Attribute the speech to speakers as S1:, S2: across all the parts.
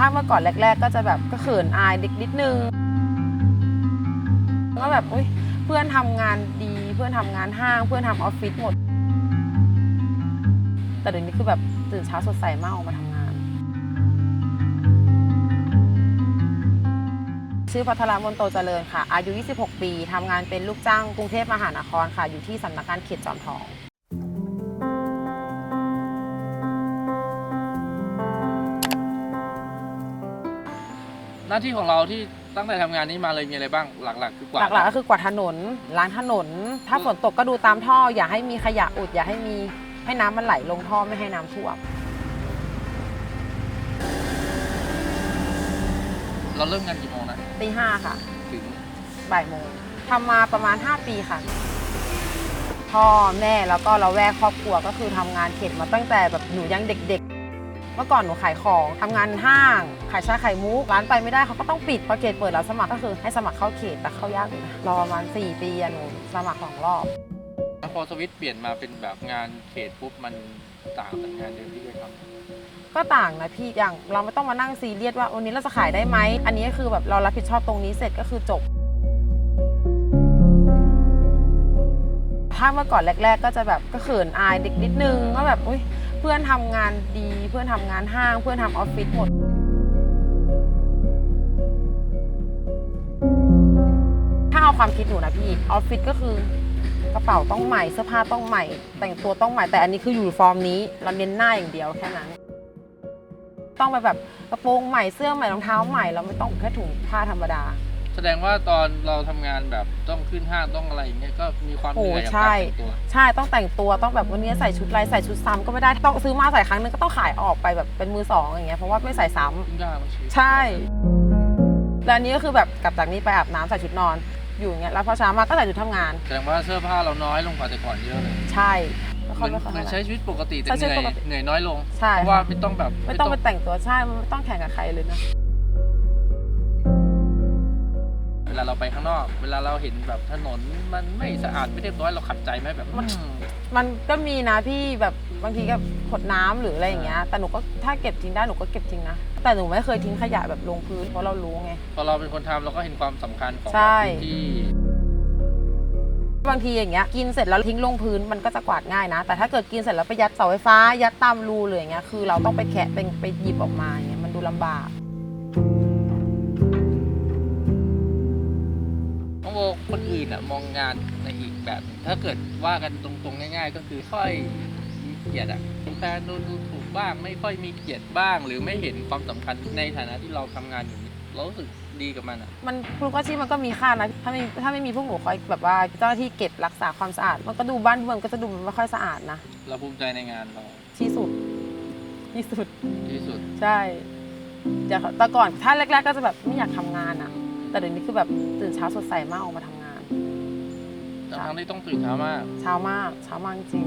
S1: ถ้าเมื่อก่อนแรก ๆ ก็จะแบบก็เขินอายนิดนิดนึงก็แบบอุยเพื่อนทำงานดีเพื่อนทำงานห้าง เพื่อนทำออฟฟิศหมด แต่เดี๋ยวนี้คือแบบตื่นเช้าสดใสมากออกมาทำงาน ชื่อพัทรมนโตเจริญค่ะ อายุ 26 ปีทำงานเป็นลูกจ้างกรุงเทพมหานครค่ะ อยู่ที่สำนักงานเขตจอมทอง
S2: หน้าที่ของเราที่ตั้งแต่ทำงานนี้มาเลยมีอะไรบ้างหลักๆ คือกวาด
S1: หลักๆก็คือกวาดถนนล้างถนน ถ้าฝนตกก็ดูตามท่อ อย่าให้มีขยะอุด อย่าให้มีให้น้ำมันไหลลงท่อไม่ให้น้ำท่วม
S2: เราเริ่มงานกี่โมงนะ
S1: ตีห้าค่ะ
S2: ถึง
S1: บ่ายโมงทำมาประมาณ 5 ปีค่ะ พ่อแม่แล้วก็เราแวกครอบครัวก็คือทำงานเขตมาตั้งแต่แบบหนูยังเด็กๆ เมื่อก่อนหนูขายของทำงานห้าง ขายชาไข่มุกร้านไปไม่ได้เขาก็ต้องปิดพอเขตเปิดแล้วสมัครก็คือให้สมัครเข้าเขตแต่เข้ายากอยู่นะรอประมาณ4ปีอะหนูสมัครสองรอบ
S2: แล้วพอสวิตช์เปลี่ยนมาเป็นแบบงานเขตปุ๊บมันต่างจากงานเดิมที่เคยท
S1: ก็ต่างนะพี่อย่างเราไม่ต้องมานั่งซีเรียสว่าวันนี้เราจะขายได้ไหม อันนี้ก็คือแบบเรารับผิดชอบตรงนี้เสร็จก็คือจบ ถ้าเมื่อก่อนแรก ๆ ก็จะแบบก็เขินอายนิดนิดนึงว่าแบบอุย เพื่อนทำงานดี เพื่อนทำงานห้าง เพื่อนทำออฟฟิศหมดถ้าเอาความคิดหนูนะพี่ออฟฟิศก็คือกระเป๋าต้องใหม่เสื้อผ้าต้องใหม่ แต่งตัวต้องใหม่แต่อันนี้คืออยู่ฟอร์มนี้เราเน้นหน้าอย่างเดียวแค่นั้น ต้องไปแบบกระโปรงใหม่เสื้อใหม่รองเท้าใหม่เราไม่ต้องแค่ถุงผ้าธรรมดา
S2: แสดงว่าตอนเราทำงานแบบต้องขึ้นห้างต้องอะไรอย่างเงี้ยก็มีความเหนื่อยกับ
S1: โอ้ใช่
S2: การแต่งตัว
S1: ใช่ต้องแต่งตัวต้องแบบวันนี้ใส่ชุดลายใส่ชุดซ้ำก็ไม่ได้ต้องซื้อมาใส่ครั้งนึงก็ต้องขายออกไปแบบเป็นมือสองอย่างเงี้ยเพราะว่าไม่ใส่ซ้ำ
S2: ยุ่งยากมันชีวิต
S1: ใช่ แล้วอันนี้ก็คือแบบกลับจากนี้ไปอาบน้ำใส่ชุดนอน อยู่อย่างเงี้ยแล้วพอเช้ามาก็ใส่ชุดทำงาน
S2: แสดงว่าเสื้อผ้าเราน้อยลงกว่าแต่ก่อนเยอะเลย
S1: ใช่ไม่
S2: เห
S1: ค่อ
S2: มื
S1: ย
S2: อน
S1: ไม่ค่อย
S2: เหมือน
S1: เท่าไหร่
S2: ใช้ชีวิตปกติแต่
S1: ใช้ชี
S2: เห
S1: วิต
S2: นื่อย
S1: ปกติ
S2: เหนื่อยน้อยลง
S1: ใช่
S2: เพราะว่าไม่ต้องแบบ
S1: ไม่ต้องไปแต่งตัวใช่ไม่ต้องแข่งกับใครเลยนะ
S2: ลาเราไปข้างนอก เวลาเราเห็นแบบถนนมันไม่สะอาดไม่เรียบร้อยเราขัดใจไหมแบบ
S1: มัน
S2: อืม
S1: มันก็มีนะพี่แบบบางทีก็ขวดน้ำหรืออะไรอย่างเงี้ย แต่หนูก็ถ้าเก็บทิ้งได้หนูก็เก็บทิ้งนะ แต่หนูไม่เคยทิ้งขยะแบบลงพื้นเพราะเรารู้ไง
S2: พอเราเป็นคนทำเราก็เห็นความสำคัญของ
S1: ใช่
S2: พื้นที่
S1: บางทีอย่างเงี้ยกินเสร็จแล้วทิ้งลงพื้นมันก็จะกวาดง่ายนะ แต่ถ้าเกิดกินเสร็จแล้วไปยัดเสาไฟฟ้า ยัดตามรูเลยอย่างเงี้ยคือเราต้องไปแคะไปไปหยิบออกมาอย่างเงี้ยมันดูลำบาก
S2: คนอื่นอะมองงานในอีกแบบหนึ่งถ้าเกิดว่ากันตรงๆง่าย ๆ ก็คือค่อยมีเกียรติอะแฟนโดนดูถูกบ้าง ไม่ค่อยมีเกียรติบ้าง หรือไม่เห็นความสำคัญในฐานะที่เราทำงานอยู่นี่เรารู้สึกดีกับมันอะ
S1: มันทุกอาชีพมันก็มีค่านะ ถ้าไม่ถ้าไม่มีพวกหนูคอยแบบว่าเจ้าหน้าที่เก็บรักษาความสะอาด มันก็ดูบ้านเมืองก็จะดูไม่ค่อยสะอาดนะ
S2: เราภูมิใจในงานเรา
S1: ที่สุด ที่สุด
S2: ที่สุด
S1: ใช่เดี๋ยวแต่ก่อนถ้าแรก ๆ ก็จะแบบไม่อยากทำงานอะแต่เดี๋ยวนี้คือแบบตื่นเช้าสดใสมากออกมาทำ งาน
S2: ทั้งๆที่ต้องตื่นเช้ามาก
S1: เช้ามากเช้ามากจริง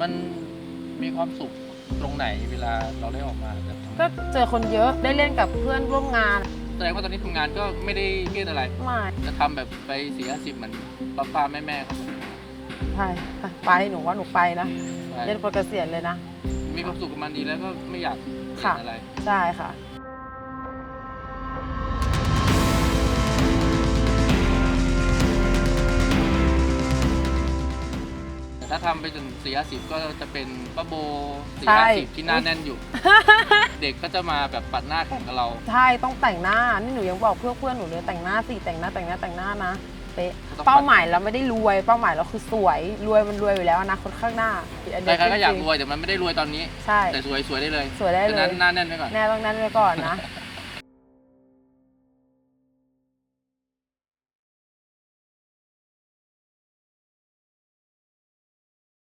S2: มันมีความสุขตรงไหนเวลาเราได้ออกมาแบบทำ
S1: ก็
S2: งาน
S1: เจอคนเยอะได้เล่นกับเพื่อนร่วมงาน
S2: แสดงว่าตอนนี้ทำงานก็ไม่ได้เครียดอะไร
S1: ไม่
S2: จะทำแบบไปเสียสิบเหมือนป้าป้าแม่แม่ๆเขา
S1: ใช่ไปหนูว่าหนูไปนะ
S2: ใช่
S1: เล่นโปรเกษียณเลยนะ
S2: มีความสุขกับมันดีแล้วก็ไม่อยากเปลี่ย
S1: ค่ะ
S2: นอะไร
S1: ใช่ค่ะ
S2: ทำไปจนเสียสิบก็จะเป็นป้าโบเสี
S1: ใช่
S2: ยสิบที่หน้าแน่นอยู่ เด็กก็จะมาแบบปัดหน้าแข่งกับเรา
S1: ใช่ต้องแต่งหน้านี่หนูยังบอกเพื่อนเพื่อนๆหนูเลยแต่งหน้าสิแต่งหน้าแต่งหน้าแต่งหน้านะเป๊ะ
S2: ต้อง
S1: เป้าหมายเราไม่ได้รวยเป้าหมายเราคือสวยรวยมันรวยอยู่แล้วอนาคตข้างหน้าอัน
S2: ใค
S1: เนี้
S2: รๆก็อยาก
S1: จง
S2: รวยแต่มันไม่ได้รวยตอนนี้
S1: ใช่
S2: แต่สวยสวยได้เลย
S1: สวยได้เลย
S2: ฉะนั้นหน้าแน่นไว้ก่อน
S1: แน่ต้องนั้นไว้ก่อนนะ